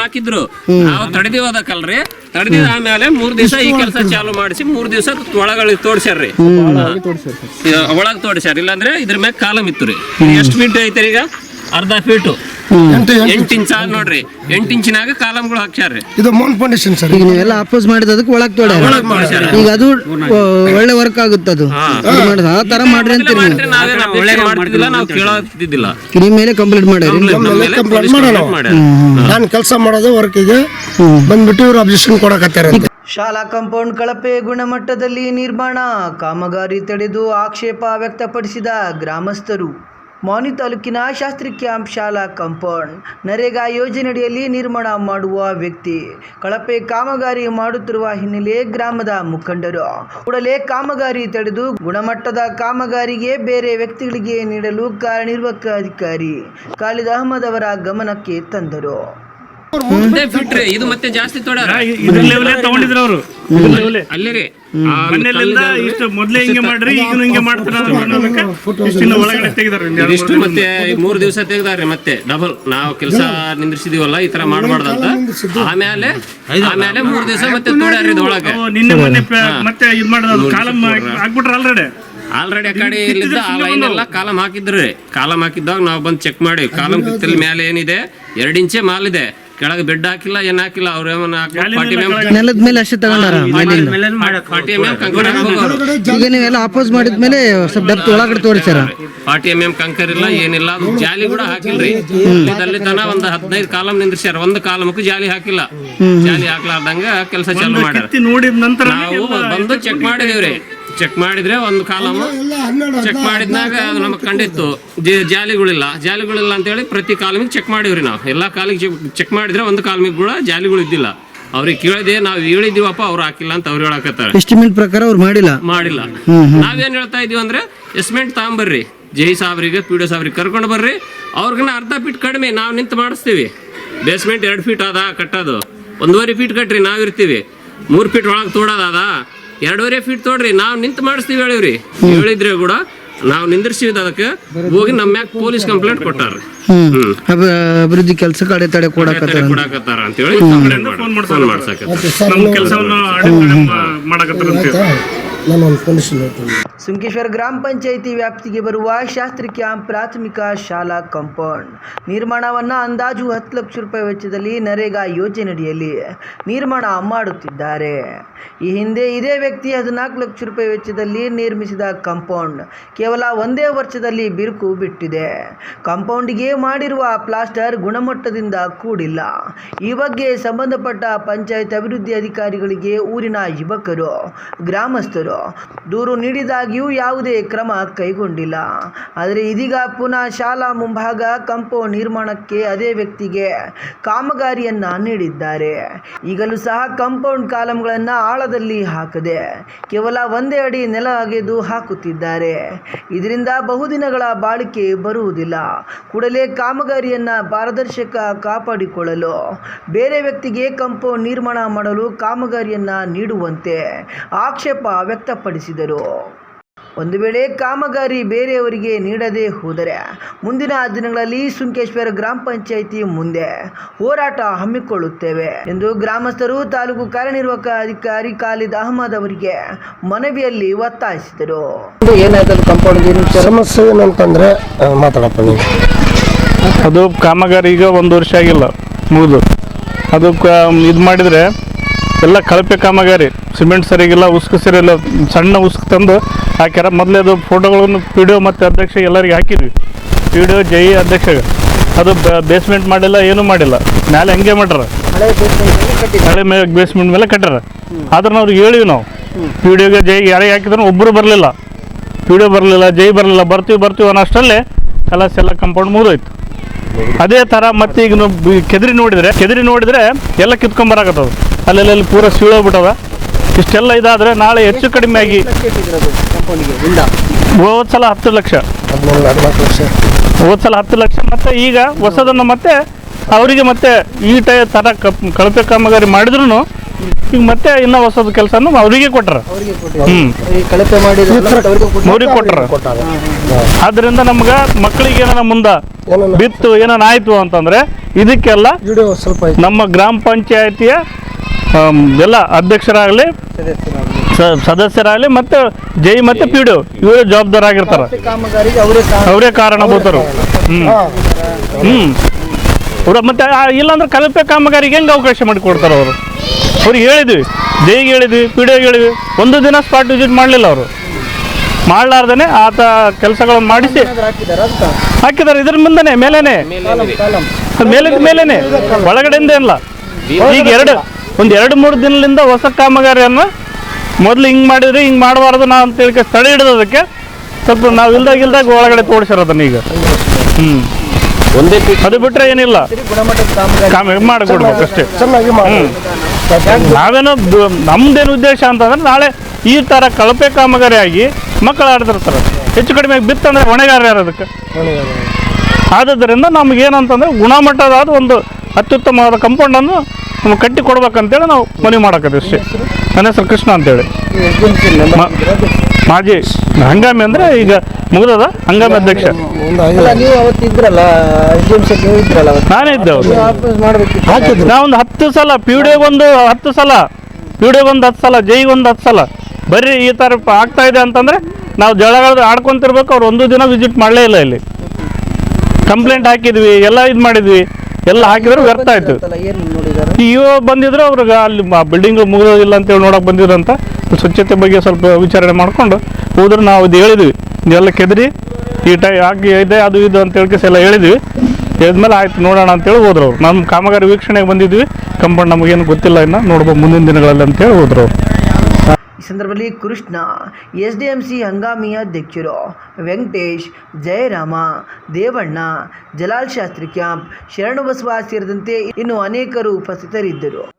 ಹಾಕಿದ್ರು. ನಾವು ತಡೆದಿ ಹೋದಕ್ಕಲ್ರಿ ತಡೆದಿದ ಆಮೇಲೆ ಮೂರ್ ದಿವಸ ಈ ಕೆಲಸ ಚಾಲು ಮಾಡಿಸಿ ಮೂರ್ ದಿವಸ ಒಳಗಳಿಗೆ ತೋಡ್ಸ್ಯಾರ್ರಿ. ಒಳಗ್ ತೋಡ್ಸ್ಯಾರ. ಇಲ್ಲಾಂದ್ರೆ ಇದ್ರ ಮ್ಯಾಗ ಕಾಲಮ್ ಇತ್ತು ರೀ ಎಷ್ಟು ಫೀಟ್ ಐತೆ ಈಗ? ಅರ್ಧ ಫೀಟು. ಎಂಟು ಇಂಚ್ ಆದ್ ನೋಡ್ರಿ. ಎಂಟು ಇಂಚಿನಾಗ ಕಾಲಮ್ಗಳು ಹಾಕ್ಸ್ಯಾರ್ರಿ ಇದು ಮೌಂಟ್ ಫೌಂಡೇಶನ್ ಸರ್. ಈಗ ನೀವೆಲ್ಲ ಅಪೋಸ್ ಮಾಡಿದದಕ್ಕೆ ಒಳಗ್ ತೊಡ ಒಳಗ್ ಮಾಡ್ಸ್ಯಾರ. ಈಗ ಅದು ಒಳ್ಳೆ ವರ್ಕ್ ಆಗುತ್ತೆ ಅದು. ಮಾಡಿದ ಆ ತರ ಮಾಡ್ರಿ ಅಂತೀರಿ ನೀವು. ಮಾಡಿದ್ರೆ ನಾವೇನ್ ಅಪೇಕ್ಷೆ ಮಾಡ್ತಿದ್ದಿಲ್ಲ ನಾವು ಕೇಳೋದಿದ್ದಿಲ್ಲ ನಿಮ್ಮ ಮೇಲೆ ಕಂಪ್ಲೀಟ್ ಮಾಡ್ಯಾರಿ ಮೇಲೆ ಕಂಪ್ಲೇಂಟ್ ಮಾಡೋಣ. ಮಾಡ್ಯಾರ. ನಾನು ಕೆಲಸ ಮಾಡೋದು ವರ್ಕಿಗೆ. ಬಂದ್ಬಿಟ್ಟು ಇವ್ರು ಅಬ್ಜೆಕ್ಷನ್ ಕೊಡಕತ್ತಾರೆ ಅಂತ ಶಾಲಾ ಕಾಂಪೌಂಡ್ ಕಳಪೆ ಗುಣಮಟ್ಟದಲ್ಲಿ ನಿರ್ಮಾಣ. ಕಾಮಗಾರಿ ತಡೆದು ಆಕ್ಷೇಪ ವ್ಯಕ್ತಪಡಿಸಿದ ಗ್ರಾಮಸ್ಥರು. ಮಾನಿ ತಾಲೂಕಿನ ಶಾಸ್ತ್ರಿ ಕ್ಯಾಂಪ್ ಶಾಲಾ ಕಾಂಪೌಂಡ್. ನರೇಗಾ ಯೋಜನೆಯಡಿಯಲ್ಲಿ ನಿರ್ಮಾಣ ಮಾಡುವ ವ್ಯಕ್ತಿ. ಕಳಪೆ ಕಾಮಗಾರಿ ಮಾಡುತ್ತಿರುವ ಹಿನ್ನೆಲೆ ಗ್ರಾಮದ ಮುಖಂಡರು. ಕೂಡಲೇ ಕಾಮಗಾರಿ ತಡೆದು ಗುಣಮಟ್ಟದ ಕಾಮಗಾರಿಗೆ ಬೇರೆ ವ್ಯಕ್ತಿಗಳಿಗೆ ನೀಡಲು ಕಾರ್ಯನಿರ್ವಾಹಕ ಅಧಿಕಾರಿ ಖಾಲಿದ್ ಅಹಮದ್ ಅವರ ಗಮನಕ್ಕೆ ತಂದರು. ಇದು ಮತ್ತೆ ಜಾಸ್ತಿ ತೊಡ್ಯಾರ ಇದ್ರ ಲೆವೆಲೇ ತಗೊಂಡಿದ್ರು ಅವರು. ಲೆವೆಲೇ ಅಲ್ಲಿ ರೀ. ಆ ಮನೆಯಲ್ಲಿಂದ ಇಷ್ಟು ಮೊದ್ಲೇ ಹಿಂಗೆ ಮಾಡ್ರಿ ಈಗ ಹಿಂಗೆ ಮಾಡ್ತಾರ ಇಷ್ಟಿನ ಒಳಗಡೆ ತೆಗಿದಾರೆ ಮತ್ತೆ ಮೂರ್ ದಿವಸ ತೆಗೆದಾರೆ ಮತ್ತೆ ಡಬಲ್ ನಾವು ಕೆಲಸ ನಿಂದ್ರಿಸಿದೀವಲ್ಲ ಈ ತರ ಮಾಡಬಾರ್ದಂತ. ಆಮೇಲೆ ಆಮೇಲೆ ಮೂರು ದಿವಸ ಮತ್ತೆ ತೋಡ್ಯಾರ ಇದ್ರೊಳಗೆ. ನಿನ್ನೆ ಮೊನ್ನೆ ಮತ್ತೆ ಇದು ಮಾಡೋದು ಕಾಲಮ್ ಹಾಕ್ಬಿಟ್ರ ಆಲ್ರೆಡಿ ಆಲ್ರೆಡಿ ಆ ಕಡೆ ಇಲ್ಲಿದ್ದ ಆ ಲೈನ್ ಎಲ್ಲ ಕಾಲಮ್ ಹಾಕಿದ್ರಿ ಕಾಲಮ್ ಹಾಕಿದ್ದಾಗ ನಾವು ಬಂದು ಚೆಕ್ ಮಾಡಿ. ಕಾಲಮ್ ಕಿತ್ತಲ್ ಮೇಲೆ ಏನಿದೆ? ಎರಡು ಇಂಚೆ ಮಾಲ್ ಇದೆ. ಕೆಳಗೆ ಬೆಡ್ ಹಾಕಿಲ್ಲ ಏನ್ ಹಾಕಿಲ್ಲ ಅವ್ರ ಪಾರ್ಟಿ ನೆಲದ ಮೇಲೆ ಅಷ್ಟೇ ತಗೊಂಡಾರ ಈಗ ನೀವೆಲ್ಲ ಅಪೋಸ್ ಮಾಡಿದ್ಮೇಲೆ ಸ್ವಲ್ಪ ಡೆಪ್ತ್ ಒಳಗಡೆ ತೋರಿಸ್ಯಾರ? ಪಾರ್ಟಿ ಎಂ ಎಂ ಕಂಕರ್ ಇಲ್ಲ ಏನಿಲ್ಲ ಅದು ಜಾಲಿ ಕೂಡ ಹಾಕಿಲ್ರಿ. ಇದರಲ್ಲಿ ತನ ಒಂದ್ ಹದಿನೈದು ಕಾಲಂ ನಿಂದ್ರಿಸ್ಯಾರ ಒಂದ್ ಕಾಲಮಕ್ಕೂ ಜಾಲಿ ಹಾಕಿಲ್ಲ. ಜಾಲಿ ಹಾಕ್ಲಾರ್ದಂಗ ಕೆಲಸ ಚಾಲು ಮಾಡ್ಯಾರ. ಕಿತ್ತಿ ನೋಡಿದ ನಂತರ ನಾವು ಬಂದು ಚೆಕ್ ಮಾಡಿದೇವ್ರಿ. ಚೆಕ್ ಮಾಡಿದ್ರೆ ಒಂದು ಕಾಲಮ್ ಚೆಕ್ ಮಾಡಿದ್ನಾಗ ಅದು ನಮಗೆ ಕಂಡಿತ್ತು. ಜಾಲಿಗಳಿಲ್ಲ ಜಾಲಿಗಳಿಲ್ಲ. ಜಾಲಿಗಳಿಲ್ಲ ಅಂತೇಳಿ ಪ್ರತಿ ಕಾಲಮಿಗೆ ಚೆಕ್ ಮಾಡಿವ್ರಿ ನಾವು. ಎಲ್ಲ ಕಾಲಿಗೆ ಚೆಕ್ ಮಾಡಿದ್ರೆ ಒಂದು ಕಾಲಮಿಗೆ ಕೂಡ ಜಾಲಿಗಳು ಇದ್ದಿಲ್ಲ. ಅವ್ರಿಗೆ ಕೇಳಿದೆ ನಾವು ಹೇಳಿದೀವಪ್ಪ ಅವ್ರು ಹಾಕಿಲ್ಲ ಅಂತ ಅವ್ರು ಹೇಳಕತ್ತಾರೆ. ಎಸ್ಟಿಮೇಟ್ ಪ್ರಕಾರ ಅವ್ರು ಮಾಡಿಲ್ಲ. ಮಾಡಿಲ್ಲ. ನಾವೇನ್ ಹೇಳ್ತಾ ಇದೀವಿ ಅಂದ್ರೆ ಎಸ್ಟಿಮೇಟ್ ತಗೊಂಬರ್ರಿ. ಜೈ ಸಾಬ್ರಿಗೆ ಪಿ ಡಿ ಸಾಬ್ರಿಗೆ ಕರ್ಕೊಂಡು ಬರ್ರಿ. ಅವ್ರಿಗನ್ನ ಅರ್ಧ ಫೀಟ್ ಕಡಿಮೆ ನಾವು ನಿಂತು ಮಾಡಿಸ್ತೀವಿ. ಬೇಸ್ಮೆಂಟ್ ಎರಡು ಫೀಟ್ ಅದ ಕಟ್ಟೋದು. ಒಂದೂವರೆ ಫೀಟ್ ಕಟ್ರಿ ನಾವಿರ್ತೀವಿ. ಮೂರು ಫೀಟ್ ಒಳಗೆ ತೋಡೋದದ ಎರಡೂವರೆ ಫೀಟ್ ತೋಡ್ರಿ ನಾವು ನಿಂತು ಮಾಡಿಸ್ತೀವಿ ಹೇಳಿವ್ರಿ. ಹೇಳಿದ್ರೆ ಕೂಡ ನಾವು ನಿಂದಿರ್ಸಿದ ಅದಕ್ಕೆ ಹೋಗಿ ನಮ್ಮ ಮ್ಯಾಗ ಪೊಲೀಸ್ ಕಂಪ್ಲೇಂಟ್ ಕೊಟ್ಟಾರ. ಹ್ಮ್. ಕೆಲಸ ಅಭಿವೃದ್ಧಿ ತಡೆ ಅಡೆತಡೆ ಕೊಡಕತ್ತಾರ ಕೊಡಾಕತ್ತಾರ ಅಂತೇಳಿ ಕಂಪ್ಲೇಂಟ್ ಫೋನ್ ಮಾಡ್ಸಕತ್ತಾರ. ನಮ್ಮ ಕೆಲಸವನ್ನು ಮಾಡಕತ್ತಾರ ಅಂತ ಹೇಳ್ತೀನಿ. ಸುಂಕೇಶ್ವರ ಗ್ರಾಮ ಪಂಚಾಯಿತಿ ವ್ಯಾಪ್ತಿಗೆ ಬರುವ ಶಾಸ್ತ್ರಿ ಕ್ಯಾಂಪ್ ಪ್ರಾಥಮಿಕ ಶಾಲಾ ಕಾಂಪೌಂಡ್. ನಿರ್ಮಾಣವನ್ನು ಅಂದಾಜು ಹತ್ತು ಲಕ್ಷ ರೂಪಾಯಿ ವೆಚ್ಚದಲ್ಲಿ ನರೇಗಾ ಯೋಜನೆಯಡಿಯಲ್ಲಿ ನಿರ್ಮಾಣ ಮಾಡುತ್ತಿದ್ದಾರೆ. ಈ ಹಿಂದೆ ಇದೇ ವ್ಯಕ್ತಿ ಹದಿನಾಲ್ಕು ಲಕ್ಷ ರೂಪಾಯಿ ವೆಚ್ಚದಲ್ಲಿ ನಿರ್ಮಿಸಿದ ಕಾಂಪೌಂಡ್ ಕೇವಲ ಒಂದೇ ವರ್ಷದಲ್ಲಿ ಬಿರುಕು ಬಿಟ್ಟಿದೆ. ಕಾಂಪೌಂಡ್ಗೆ ಮಾಡಿರುವ ಪ್ಲಾಸ್ಟರ್ ಗುಣಮಟ್ಟದಿಂದ ಕೂಡಿಲ್ಲ. ಈ ಬಗ್ಗೆ ಸಂಬಂಧಪಟ್ಟ ಪಂಚಾಯತ್ ಅಭಿವೃದ್ಧಿ ಅಧಿಕಾರಿಗಳಿಗೆ ಊರಿನ ಯುವಕರು, ಗ್ರಾಮಸ್ಥರು ದೂರು ನೀಡಿದಾಗಿಯೂ ಯಾವುದೇ ಕ್ರಮ ಕೈಗೊಂಡಿಲ್ಲ. ಆದರೆ ಇದೀಗ ಪುನಃ ಶಾಲಾ ಮುಂಭಾಗ ಕಂಪೌಂಡ್ ನಿರ್ಮಾಣಕ್ಕೆ ಅದೇ ವ್ಯಕ್ತಿಗೆ ಕಾಮಗಾರಿಯನ್ನ ನೀಡಿದ್ದಾರೆ. ಈಗಲೂ ಸಹ ಕಾಂಪೌಂಡ್ ಕಾಲಂಗಳನ್ನು ಆಳದಲ್ಲಿ ಹಾಕದೆ ಕೇವಲ ಒಂದೇ ಅಡಿ ನೆಲ ಅಗೆದು ಹಾಕುತ್ತಿದ್ದಾರೆ. ಇದರಿಂದ ಬಹುದಿನಗಳ ಬಾಳಿಕೆ ಬರುವುದಿಲ್ಲ. ಕೂಡಲೇ ಕಾಮಗಾರಿಯನ್ನು ಪಾರದರ್ಶಕ ಕಾಪಾಡಿಕೊಳ್ಳಲು, ಬೇರೆ ವ್ಯಕ್ತಿಗೆ ಕಂಪೌಂಡ್ ನಿರ್ಮಾಣ ಮಾಡಲು ಕಾಮಗಾರಿಯನ್ನು ನೀಡುವಂತೆ ಆಕ್ಷೇಪ ವ್ಯಕ್ತಪಡಿಸಿದರು ಒಂದು ವೇಳೆ ಕಾಮಗಾರಿ ಬೇರೆಯವರಿಗೆ ನೀಡದೆ ಹೋದರೆ ಮುಂದಿನ ದಿನಗಳಲ್ಲಿ ಸುಂಕೇಶ್ವರ ಗ್ರಾಮ ಪಂಚಾಯಿತಿ ಮುಂದೆ ಹೋರಾಟ ಹಮ್ಮಿಕೊಳ್ಳುತ್ತೇವೆ ಎಂದು ಗ್ರಾಮಸ್ಥರು ತಾಲೂಕು ಕಾರ್ಯನಿರ್ವಾಹಕ ಅಧಿಕಾರಿ ಖಾಲಿದ್ ಅಹಮದ್ ಅವರಿಗೆ ಮನವಿಯಲ್ಲಿ ಒತ್ತಾಯಿಸಿದರು. ಸಮಸ್ಯೆ ಏನಂತಂದ್ರೆ ಮಾತಾಡಪ್ಪ ಅದು ಕಾಮಗಾರಿ ಈಗ ಒಂದು ವರ್ಷ ಆಗಿಲ್ಲ ಮುಗಿದು. ಅದು ಇದು ಮಾಡಿದರೆ ಎಲ್ಲ ಕಳಪೆ ಕಾಮಗಾರಿ ಸಿಮೆಂಟ್ ಸರಿಗಿಲ್ಲ ಉಸ್ಕು ಸರಿಯಿಲ್ಲ ಸಣ್ಣ ಉಸ್ಕು ತಂದು ಹಾಕ್ಯಾರ. ಮೊದಲೇ ಅದು ಫೋಟೋಗಳನ್ನು ಪಿ ಡಿ ಒ ಮತ್ತು ಅಧ್ಯಕ್ಷ ಎಲ್ಲರಿಗೆ ಹಾಕಿದ್ವಿ. ಪಿ ಡಿ ಒ ಜೈ ಅಧ್ಯಕ್ಷಗೆ ಅದು ಬೇಸ್ಮೆಂಟ್ ಮಾಡಿಲ್ಲ ಏನೂ ಮಾಡಿಲ್ಲ. ಮ್ಯಾಲೆ ಹಂಗೆ ಮಾಡ್ಯಾರ. ಹಳೆ ಮೇ ಬೇಸ್ಮೆಂಟ್ ಮೇಲೆ ಕಟ್ಟಾರ ಆದ್ರೆ ನಾವು ಅವ್ರಿಗೆ ಹೇಳಿವಿ ನಾವು. ಪಿ ಡಿ ಒಗೆ ಜೈ ಯಾರಿಗೆ ಹಾಕಿದ್ರು ಒಬ್ಬರು ಬರಲಿಲ್ಲ. ಪಿ ಡಿ ಒ ಬರಲಿಲ್ಲ ಜೈ ಬರಲಿಲ್ಲ. ಬರ್ತೀವಿ ಬರ್ತೀವಿ ಅನ್ನೋ ಅಷ್ಟರಲ್ಲೇ ಕಲಾಸ್ ಎಲ್ಲ ಕಂಪೌಂಡ್ ಮುಗಿದೋಯ್ತು. ಅದೇ ಥರ ಮತ್ತೆ ಈಗ ಕೆದರಿ ನೋಡಿದರೆ ಕೆದರಿ ನೋಡಿದರೆ ಎಲ್ಲ ಕಿತ್ಕೊಂಬರಾಕತ್ತದ ಅಲ್ಲೆಲ್ಲಿ ಪೂರ ಸೀಳೋಗ್ಬಿಟ್ಟವ. ಇಷ್ಟೆಲ್ಲ ಇದಾದ್ರೆ ನಾಳೆ ಹೆಚ್ಚು ಕಡಿಮೆ ಆಗಿ ಹೋದ್ ಸಲ ಹತ್ತು ಲಕ್ಷ. ಹೋದ್ ಸಲ ಹತ್ತು ಲಕ್ಷ ಮತ್ತೆ ಈಗ ಹೊಸದನ್ನು ಮತ್ತೆ ಅವರಿಗೆ ಮತ್ತೆ ಈ ಟೈ ಥರ ಕಳಪೆ ಕಾಮಗಾರಿ ಮಾಡಿದ್ರು ಈಗ ಮತ್ತೆ ಇನ್ನ ಹೊಸದು ಕೆಲಸನು ಅವರಿಗೆ ಮಾಡಿ ಅವ್ರಿಗೆ ಕೊಟ್ಟಾರ ಆದ್ರಿಂದ ನಮ್ಗೆ ಮಕ್ಕಳಿಗೆ ಏನಾರ ಮುಂದೆ ಬಿತ್ತು ಏನಾನ ಆಯ್ತು ಅಂತಂದ್ರೆ ಇದಕ್ಕೆಲ್ಲ. ನಮ್ಮ ಗ್ರಾಮ ಪಂಚಾಯತಿಯ ಎಲ್ಲ ಅಧ್ಯಕ್ಷರಾಗಲಿ ಸದಸ್ಯರಾಗಲಿ ಮತ್ತು ಜೈ ಮತ್ತು ಪಿ ಡಿ ಇವರೇ ಜವಾಬ್ದಾರ ಆಗಿರ್ತಾರೆ. ಕಾಮಗಾರಿಗೆ ಅವರೇ ಕಾರಣಭೂತರು ಹ್ಞೂ ಹ್ಮ್. ಅವ್ರ ಮತ್ತೆ ಇಲ್ಲಾಂದ್ರೆ ಕಲಪೆ ಕಾಮಗಾರಿಗೆ ಹೆಂಗೆ ಅವಕಾಶ ಮಾಡಿ ಕೊಡ್ತಾರೆ ಅವರು? ಅವ್ರಿಗೆ ಹೇಳಿದ್ವಿ ಜೈಗೆ ಹೇಳಿದ್ವಿ ಪಿ ಡಿ ಹೇಳಿದ್ವಿ. ಒಂದು ದಿನ ಸ್ಪಾಟ್ ವಿಸಿಟ್ ಮಾಡಲಿಲ್ಲ ಅವರು. ಮಾಡಲಾರ್ದೇ ಆತ ಕೆಲಸಗಳನ್ನು ಮಾಡಿಸಿ ಹಾಕಿದ್ದಾರೆ ಇದ್ರ ಮುಂದೆನೆ ಮೇಲೇನೆ. ಮೇಲಿಂದ ಮೇಲೇನೆ. ಒಳಗಡೆಯಿಂದ ಇಲ್ಲ ಈಗ ಎರಡು ಒಂದು ಎರಡು ಮೂರು ದಿನದಿಂದ ಹೊಸ ಕಾಮಗಾರಿಯನ್ನು ಮೊದಲು ಹಿಂಗೆ ಮಾಡಿದ್ರಿ ಹಿಂಗೆ ಮಾಡಬಾರ್ದು ನಾವು ಅಂತ ಹೇಳಿ ಸ್ಥಳ ಹಿಡಿದೋದಕ್ಕೆ ಸ್ವಲ್ಪ ನಾವು ಇಲ್ದಾಗ ಇಲ್ದಾಗ ಒಳಗಡೆ ತೋರಿಸಿರೋದನ್ನ ಈಗ. ಹ್ಞೂ ಒಂದೇ ಅದು ಬಿಟ್ಟರೆ ಏನಿಲ್ಲ. ಕಾಮ ಮಾಡಿಕೊಡ್ಬೇಕು ಅಷ್ಟೇ. ನಾವೇನೋ ನಮ್ದೇನು ಉದ್ದೇಶ ಅಂತಂದ್ರೆ ನಾಳೆ ಈ ಥರ ಕಳಪೆ ಕಾಮಗಾರಿ ಆಗಿ ಮಕ್ಕಳು ಆಡ್ತಿರ್ತಾರೆ. ಹೆಚ್ಚು ಕಡಿಮೆ ಬಿತ್ತಂದ್ರೆ ಹೊಣೆಗಾರ ಯಾರು ಅದಕ್ಕೆ? ಆದದ್ದರಿಂದ ನಮ್ಗೆ ಏನಂತಂದ್ರೆ ಗುಣಮಟ್ಟದಾದ ಒಂದು ಅತ್ಯುತ್ತಮವಾದ ಕಂಪೌಂಡನ್ನು ನಮ್ಗೆ ಕಟ್ಟಿ ಕೊಡ್ಬೇಕಂತೇಳಿ ನಾವು ಮನವಿ ಮಾಡಕತ್ತೀವಿ ಅಷ್ಟೇ. ನನ್ನ ಹೆಸರು ಕೃಷ್ಣ ಅಂತೇಳಿ. ಮ- ಮಾಜಿ ಹಂಗಾಮಿ ಅಂದರೆ ಈಗ ಮುಗಿದದ? ಹಂಗಾಮಿ ಅಧ್ಯಕ್ಷ. ಒಂದು ಐದು ಅಲ್ಲ ನೀವು ಅವತ್ತು ಇದ್ರಲ್ಲ ಎಸ್ ನೀವು ಇದ್ರಲ್ಲ ಅವತ್ತು? ನಾನೇ ಇದ್ದೆ ಅವ್ರು ವಾಪಸ್ ಮಾಡ್ಬೇಕಿತ್ತು ಹಾಕಿದ್ರು? ನಾವೊಂದು ಹತ್ತು ಸಲ ಪಿ ಒಂದು ಹತ್ತು ಸಲ ಪಿ ಒಂದು ಹತ್ತು ಸಲ ಜೈಗೆ ಒಂದು ಹತ್ತು ಸಲ. ಬರ್ರಿ ಈ ಥರ ಪ- ಆಗ್ತಾ ಇದೆ ಅಂತಂದ್ರೆ ನಾವು ಜಳಗಳ ಆಡ್ಕೊಂತಿರ್ಬೇಕು ಅವ್ರು ಒಂದು ದಿನ ವಿಸಿಟ್ ಮಾಡಲೇ ಇಲ್ಲ ಇಲ್ಲಿ. ಕಂಪ್ಲೇಂಟ್ ಹಾಕಿದ್ವಿ ಎಲ್ಲ ಇದು ಮಾಡಿದ್ವಿ. ಎಲ್ಲ ಹಾಕಿದ್ರೆ ವ್ಯರ್ಥ ಆಯ್ತು. ಏನು ನೋಡಿದಾರೆ? ಇವ ಬಂದಿದ್ರು ಅವ್ರಿಗೆ ಅಲ್ಲಿ ಬಿಲ್ಡಿಂಗ್ ಮುಗಿದೋದಿಲ್ಲ ಅಂತೇಳಿ ನೋಡಕ್ ಬಂದಿದ್ರಂತ ಸ್ವಚ್ಛತೆ ಬಗ್ಗೆ ಸ್ವಲ್ಪ ವಿಚಾರಣೆ ಮಾಡ್ಕೊಂಡು ಹೋದ್ರೆ. ನಾವು ಇದು ಹೇಳಿದ್ವಿ ಇದೆಲ್ಲ ಕೆದರಿ ಈ ಟೈ ಹಾಕಿ ಇದೆ ಅದು ಇದು ಅಂತ ಹೇಳ್ಕೇಸಿ ಎಲ್ಲ ಹೇಳಿದ್ವಿ. ಹೇಳಿದ್ಮೇಲೆ ಆಯ್ತು ನೋಡೋಣ ಅಂತೇಳಿ ಹೋದ್ರು ಅವ್ರು. ನಮ್ಮ ಕಾಮಗಾರಿ ವೀಕ್ಷಣೆಗೆ ಬಂದಿದ್ವಿ. ಕಂಪೌಂಡ್ ನಮಗೇನು ಗೊತ್ತಿಲ್ಲ ಇನ್ನು ನೋಡ್ಬೋದು ಮುಂದಿನ ದಿನಗಳಲ್ಲಿ ಅಂತೇಳಿ ಹೋದ್ರು ಅವ್ರು. ಈ ಸಂದರ್ಭದಲ್ಲಿ Krishna S D M C ಹಂಗಾಮಿ ಅಧ್ಯಕ್ಷರು ವೆಂಕಟೇಶ್, ಜಯರಾಮ, ದೇವಣ್ಣ, ಜಲಾಲ್ ಶಾಸ್ತ್ರಿ ಕ್ಯಾಂಪ್ ಶರಣಬಸವ ಸೇರಿದಂತೆ ಇನ್ನು ಅನೇಕರು ಉಪಸ್ಥಿತರಿದ್ದರು.